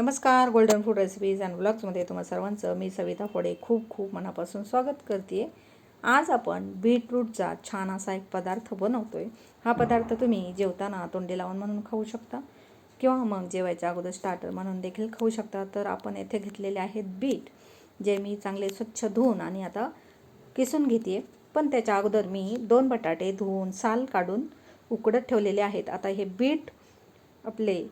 नमस्कार golden food recipes and ब्लॉग्समध्ये तुम्हा सर्वांचं मी सविता फोडे. खूप खूप मनापासून स्वागत करते आज आपण बीटरूटचा छान असा एक पदार्थ बनवतो आहे हा पदार्थ तुम्ही जेवताना तोंडी लावून म्हणून खाऊ शकता किंवा मग जेवायच्या अगोदर स्टार्टर म्हणून देखील खाऊ शकता. तर आपण येथे घेतलेले आहेत बीट जे मी चांगले स्वच्छ धुवून आणि आता किसून घेते पण त्याच्या अगोदर मी दोन बटाटे धुवून साल काढून उकडत ठेवलेले आहेत. आता हे बीट आपले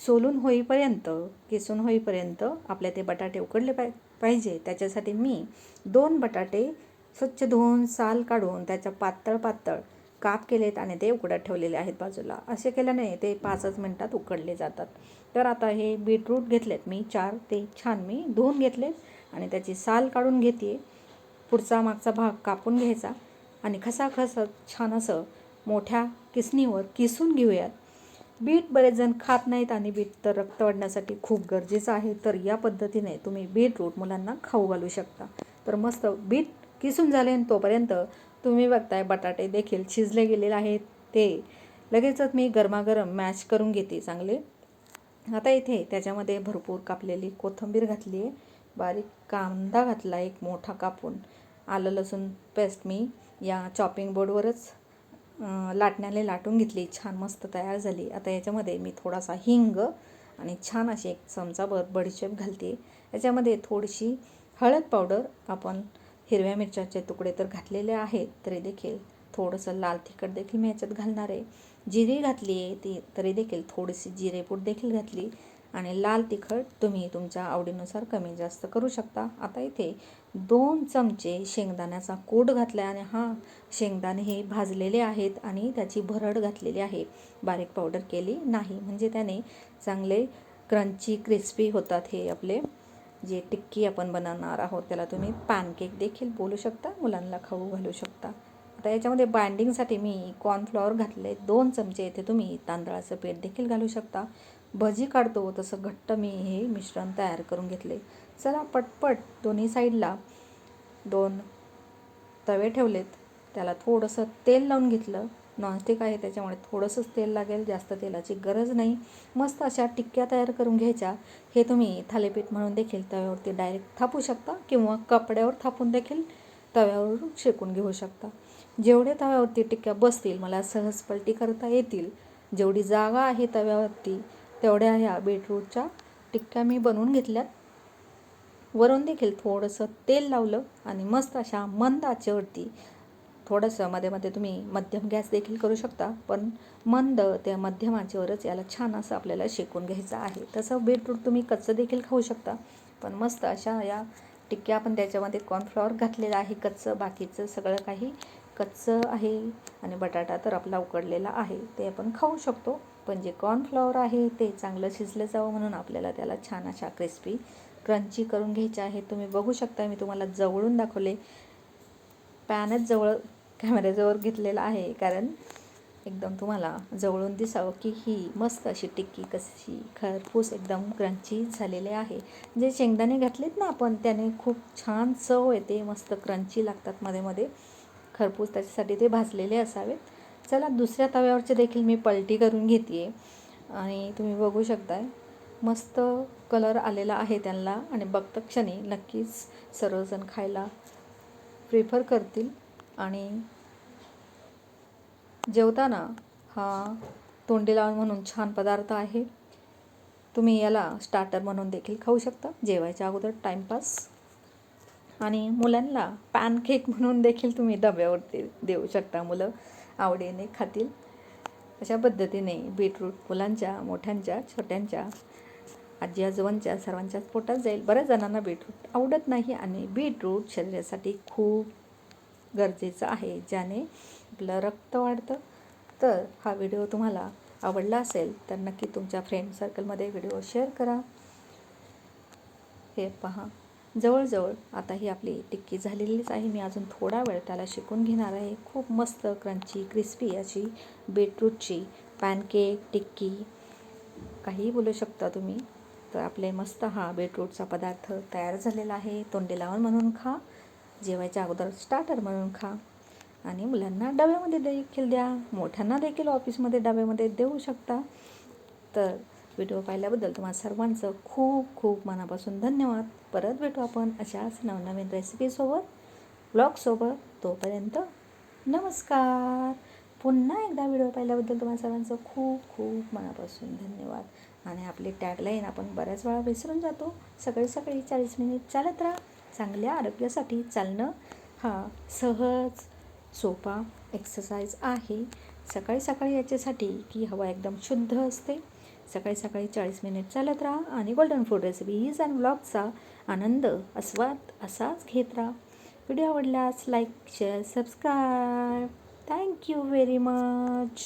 सोलून होईपर्यंत किसून होईपर्यंत आपले ते बटाटे उकडले पाय पाहिजे. त्याच्यासाठी मी दोन बटाटे स्वच्छ धुवून साल काढून त्याच्या पातळ पातळ काप केलेत आणि ते उकडत ठेवलेले आहेत बाजूला. असे केल्याने ते पाचच मिनटात उकडले जातात. तर आता हे बीटरूट घेतलेत मी चार ते छान मी धुवून घेतलेत आणि त्याची साल काढून घेते पुढचा मागचा भाग कापून घ्यायचा आणि खसाखसत छान असं मोठ्या किसणीवर किसून घेऊयात. बीट बरेच जण खात नाहीत आणि बीट तर रक्त वाढण्यासाठी खूप गरजेचं आहे. तर या पद्धतीने तुम्ही बीटरूट मुलांना खाऊ घालू शकता. तर मस्त बीट किसून झाले आणि तोपर्यंत तुम्ही बघताय बटाटे देखील शिजले गेलेले आहेत. ते लगेचच मी गरमागरम मॅश करून घेते चांगले. आता इथे त्याच्यामध्ये भरपूर कापलेली कोथिंबीर घातली आहे. बारीक कांदा घातला एक मोठा कापून. आलं लसूण पेस्ट मी या चॉपिंग बोर्डवरच लाटण्याने लाटून घेतली. छान मस्त तयार झाली. आता याच्यामध्ये मी थोडासा हिंग आणि छान अशी एक चमचाभर बडीशेप घालते. याच्यामध्ये थोडीशी हळद पावडर आपण हिरव्या मिरच्याचे तुकडे तर घातलेले आहेत तरी देखील थोडंसं लाल तिखट देखील मी याच्यात घालणार आहे. जिरे घातली आहे ती तरी देखील थोडीशी जिरेपूड देखील घातली. आणि लाल तिखट तुम्ही तुमच्या आवडीनुसार कमी जास्त करू शकता. आता इथे दोन चमचे शेंगदाण्याचा कूट घातला आणि हा शेंगदाणे हे भाजलेले आहेत आणि त्याची भरड घातलेली आहे. बारीक पावडर केली नाही. म्हणजे त्याने चांगले क्रंची क्रिस्पी होतात हे आपले जे टिक्की आपण बनवणार आहोत त्याला तुम्ही पॅनकेक देखील बोलू शकता मुलांना खाऊ घालू शकता. आता याच्यामध्ये बाइंडिंगसाठी मी कॉर्नफ्लॉवर घातले. दोन चमचे इथे तुम्ही तांदळाचं पीठ देखील घालू शकता. भजी काढतो. तसं घट्ट मी हे मिश्रण तयार करून घेतले. चला पटपट दोन्ही साईडला दोन तवे ठेवलेत. त्याला थोडंसं तेल लावून घेतलं. नॉनस्टिक आहे त्याच्यामुळे थोडंसंच तेल लागेल. जास्त तेलाची गरज नाही. मस्त अशा टिक्क्या तयार करून घ्यायच्या. हे तुम्ही थालीपीठ म्हणून देखील तव्यावरती डायरेक्ट थापू शकता किंवा कपड्यावर थापून देखील तव्यावरून शेकून घेऊ शकता. जेवढे तव्यावरती टिक्क्या बसतील मला सहज पलटी करता येतील. जेवढी जागा आहे तव्यावरती तेवढ्या ह्या बीटरूटच्या टिक्क्या मी बनवून घेतल्यात. वरून देखील थोडंसं तेल लावलं आणि मस्त अशा मंद आचेवरती थोडंसं मध्ये मध्ये तुम्ही मध्यम गॅस देखील करू शकता पण मंद त्या मध्यम आचेवरच याला छान असं आपल्याला शेकून घ्यायचं आहे. तसं बीटरूट तुम्ही कच्चं देखील खाऊ शकता पण मस्त अशा या टिक्क्या आपण त्याच्यामध्ये कॉर्नफ्लॉवर घातलेलं आहे कच्चं बाकीचं सगळं काही कच्चं आहे आणि बटाटा तर आपला उकडलेला आहे. ते आपण खाऊ शकतो. पण जे कॉर्नफ्लॉवर आहे ते चांगलं शिजलं जावं म्हणून आपल्याला त्याला छान अशा क्रिस्पी क्रंची करून घ्यायच्या आहे. तुम्ही बघू शकता मी तुम्हाला जवळून दाखवले. पॅनच जवळ कॅमेऱ्याजवळ घेतलेला आहे. कारण एकदम तुम्हाला जवळून दिसावं की ही मस्त अशी टिक्की कशी खरपूस एकदम क्रंची झालेले आहे. जे शेंगदाणे घातलेत ना आपण त्याने खूप छान चव येते. मस्त क्रंची लागतात मध्ये मध्ये. खरपूस त्याच्यासाठी ते भाजलेले असावेत. चला दुसऱ्या तव्यावरचे देखील मी पलटी करून घेते आणि तुम्ही बघू शकताय मस्त कलर आलेला आहे त्यांना. आणि बघता क्षणी नक्कीच सर्वजण खायला प्रिफर करतील. आणि जेवताना हा तोंडी लावून म्हणून छान पदार्थ आहे. तुम्ही याला स्टार्टर म्हणून देखील खाऊ शकता. जेवायच्या अगोदर टाईमपास आणि मुलांना पॅनकेक म्हणून देखील तुम्ही डब्यावरती देऊ शकता मुलं आवडीने खातील. अशा पद्धतीने बीटरूट मुलांच्या मोठ्यांच्या छोट्यांच्या आजी आजोबांच्या सर्वांच्याच पोटात जाईल. बऱ्याच जणांना बीटरूट आवडत नाही आणि बीटरूट शरीरासाठी खूप गरजेचं आहे ज्याने आपलं रक्त वाढतं. तर हा व्हिडिओ तुम्हाला आवडला असेल तर नक्की तुमच्या फ्रेंड सर्कलमध्ये व्हिडिओ शेअर करा. हे पहा. जवळजवळ आता ही आपली टिक्की झालेलीच आहे. मी अजून थोडा वेळ त्याला शिकून घेणार आहे. खूप मस्त क्रंची क्रिस्पी अशी बीटरूटची पॅनकेक टिक्की काहीही बोलू शकता तुम्ही. तर आपले मस्त हा बीटरूटचा पदार्थ तयार झालेला आहे. तोंडी लावण म्हणून खा. जेवायच्या अगोदर स्टार्टर म्हणून खा. आणि मुलांना डब्यामध्ये देखील द्या. मोठ्यांना देखील ऑफिसमध्ये डब्यामध्ये देऊ शकता. तर व्हिडिओ पाहिल्याबद्दल तुम्हाला सर्वांचं खूप खूप मनापासून धन्यवाद. परत भेटू आपण अशाच नवनवीन रेसिपीसोबत ब्लॉगसोबत तोपर्यंत नमस्कार. पुन्हा एकदा व्हिडिओ पाहिल्याबद्दल तुम्हाला सर्वांचं खूप खूप मनापासून धन्यवाद. आणि आपली टॅगलाईन आपण बऱ्याच वेळा विसरून जातो. सकाळी सकाळी चाळीस मिनिट चालत राहा. चांगल्या आरोग्यासाठी चालणं हा सहज सोपा एक्सरसाइज आहे. सकाळी सकाळी याच्यासाठी की हवा एकदम शुद्ध असते. सकाळी सकाळी चाळीस मिनिट चालत राहा आणि गोल्डन फूड रेसिपीज अँड ब्लॉगचा आनंद आस्वाद असाच घेत राहा. व्हिडिओ आवडल्यास like share subscribe thank you very much